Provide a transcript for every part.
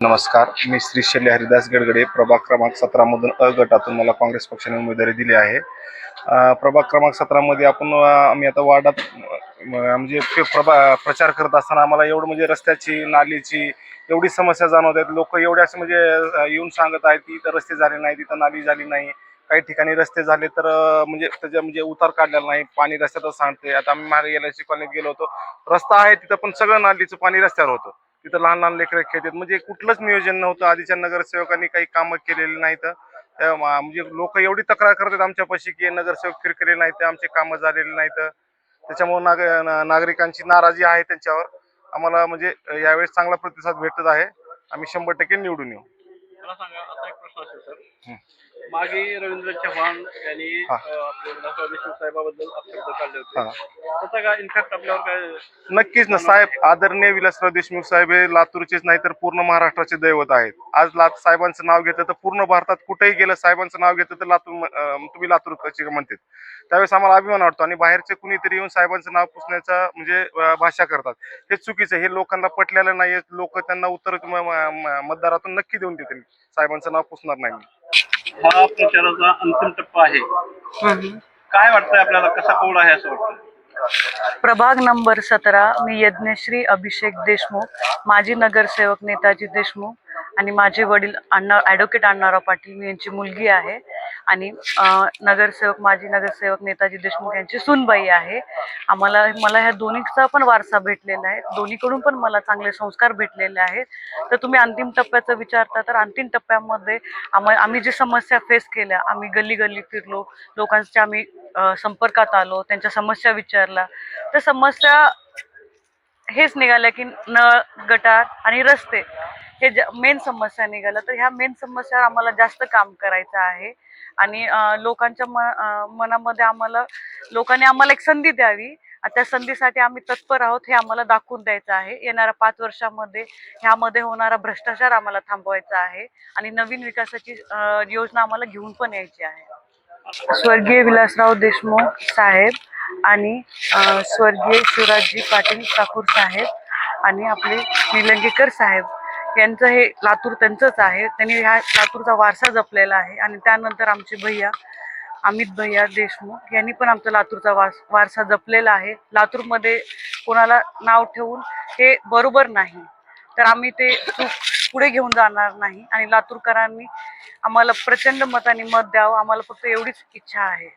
नमस्कार मी श्री शल्य हरिदास गडगडे. प्रभाग क्रमांक सतरामधून अ गटातून मला काँग्रेस पक्षाने उमेदवारी दिली आहे. प्रभाग क्रमांक सतरामध्ये आपण आम्ही आता वार्डात म्हणजे प्रभा प्रचार करत असताना आम्हाला एवढं म्हणजे रस्त्याची नालीची एवढी समस्या जाणवत आहेत लोक एवढे असे म्हणजे येऊन सांगत आहेत की इथं रस्ते झाले नाही तिथं नाली झाली नाही. काही ठिकाणी रस्ते झाले तर म्हणजे त्याच्या म्हणजे उतार काढलेला नाही. पाणी रस्त्यातच सांडते आता आम्ही मागे एल आय सी कॉलनीत गेलो होतो. रस्ता आहे तिथं पण सगळं नालीचं पाणी रस्त्यावर होतं. तिथं लहान लहान लेकरं खेळतात म्हणजे कुठलंच नियोजन नव्हतं. आधीच्या नगरसेवकांनी काही कामं केलेली नाहीत. म्हणजे लोक एवढी तक्रार करतात आमच्यापाशी की नगरसेवक फिरकले नाहीत आमचे कामं झालेले नाहीत. त्याच्यामुळे नाग नागरिकांची नाराजी आहे त्यांच्यावर. आम्हाला म्हणजे यावेळेस चांगला प्रतिसाद भेटत आहे. आम्ही शंभर टक्के निवडून येऊ. मला सांगा आता एक प्रश्न असेल. सर. मागे रवींद्र चव्हाण यांनी हा. साहेबाबद्दल अपशब्द काढले हा. होते त्याचा काय इन्फॅक्ट आपल्यावर काय नक्कीच ना साहेब आदरणीय विलासराव देशमुख साहेब हे लातूरचेच नाही तर पूर्ण महाराष्ट्राचे दैवत आहेत आज लात साहेबांचं नाव घेतलं तर पूर्ण भारतात कुठेही गेलं साहेबांचं नाव घेतलं तर लातूर म- अं, तुम्ही लातूर म्हणतात त्यावेळेस आम्हाला अभिमान वाटतो आणि बाहेरचे कुणीतरी येऊन साहेबांचं नाव पुसण्याचा म्हणजे अं, भाषा करतात हे चुकीचं आहे. हे लोकांना पटलेलं नाही लोक त्यांना उत्तर म- म- म- मतदारातून नक्की देऊन देतील साहेबांचं नाव पुसणार नाही. हा प्रचाराचा अंतिम टप्पा आहे. काय वाटतंय आपल्याला? कसा कौल आहे असं वाटतं प्रभाग नंबर सतरा मी यज्ञश्री अभिषेक देशमुख माजी नगरसेवक नेताजी देशमुख आणि माझे वडील अण्णा ॲडव्होकेट अण्णाराव पाटील मी यांची मुलगी आहे. आणि नगरसेवक माजी नगरसेवक नेताजी देशमुख यांची सुनबाई आहे. आम्हाला मला ह्या दोन्हीचा पण वारसा भेटलेला आहे. दोन्हीकडून पण मला चांगले संस्कार भेटलेले आहेत. तर तुम्ही अंतिम टप्प्याचं विचारता तर अंतिम टप्प्यामध्ये आम्हा आम्ही जी समस्या फेस केल्या आम्ही गल्ली गल्ली फिरलो लोकांच्या आम्ही संपर्कात आलो त्यांच्या समस्या विचारला तर समस्या हेच निघाल्या की नळ गटार आणि रस्ते हे मेन समस्या निघाल्या तर ह्या मेन समस्या आम्हाला जास्त काम करायचं आहे. आणि लोकांच्या म मनामध्ये आम्हाला लोकांनी आम्हाला एक संधी द्यावी. त्या संधीसाठी आम्ही तत्पर आहोत हे आम्हाला दाखवून द्यायचं आहे. येणाऱ्या पाच वर्षामध्ये ह्यामध्ये होणारा भ्रष्टाचार आम्हाला थांबवायचा आहे. आणि नवीन विकासाची योजना आम्हाला घेऊन पण यायची आहे. स्वर्गीय विलासराव देशमुख साहेब आणि स्वर्गीय शिवराजजी पाटील ठाकूर साहेब आणि आपले निलंगेकर साहेब. यांचं हे लातूर त्यांचंच आहे. त्यांनी ह्या लातूरचा वारसा जपलेला आहे. आणि त्यानंतर आमचे भैया अमित भैया देशमुख यांनी पण आमचा लातूरचा वास वारसा जपलेला आहे. लातूरमध्ये कोणाला नाव ठेवून हे बरोबर नाही. तर आम्ही ते चूक पुढे घेऊन जाणार नाही. आणि लातूरकरांनी आम्हाला प्रचंड मताने मत द्यावं. आम्हाला फक्त एवढीच इच्छा आहे.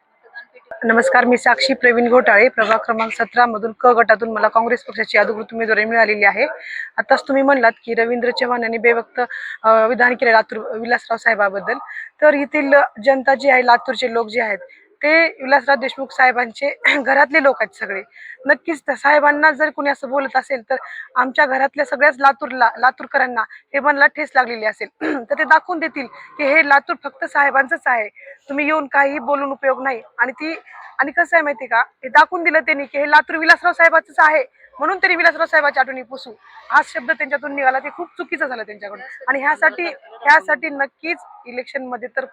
नमस्कार मी साक्षी प्रवीण घोटाळे प्रभाग क्रमांक सतरा मधून क गटातून मला काँग्रेस पक्षाची अधिकृत उमेदवारी मिळालेली आहे. आताच तुम्ही म्हणलात की रवींद्र चव्हाण यांनी बेवक्त अं, विधान केले लातूर विलासराव साहेबाबद्दल. तर येथील जनता जी आहे लातूरचे लोक जे आहेत ते विलासराव देशमुख साहेबांचे घरातले लोक आहेत सगळे. नक्कीच साहेबांना जर कोणी असं बोलत असेल तर आमच्या घरातल्या सगळ्याच लातूरला लातूरकरांना हे मनाला ठेस लागलेली असेल. तर ते दाखवून देतील की हे लातूर फक्त साहेबांचंच आहे. तुम्ही येऊन काहीही बोलून उपयोग नाही. आणि ती आणि कसं आहे माहिती का? हे दाखवून दिलं त्यांनी की हे लातूर विलासराव साहेबाचंच आहे. म्हणून त्यांनी विलासराव साहेबाच्या आठवणी पुसू. हा शब्द त्यांच्यातून निघाला. ते खूप चुकीचं झालं त्यांच्याकडून. आणि ह्यासाठी ह्यासाठी नक्कीच इलेक्शनमध्ये तर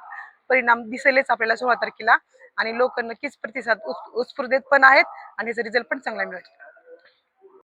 परिणाम दिसेलच आपल्याला सोळा तारखेला. आणि लोक नक्कीच प्रतिसाद उत्- उत्स्फूर्त पण आहेत आणि याचा रिझल्ट पण चांगला मिळेल.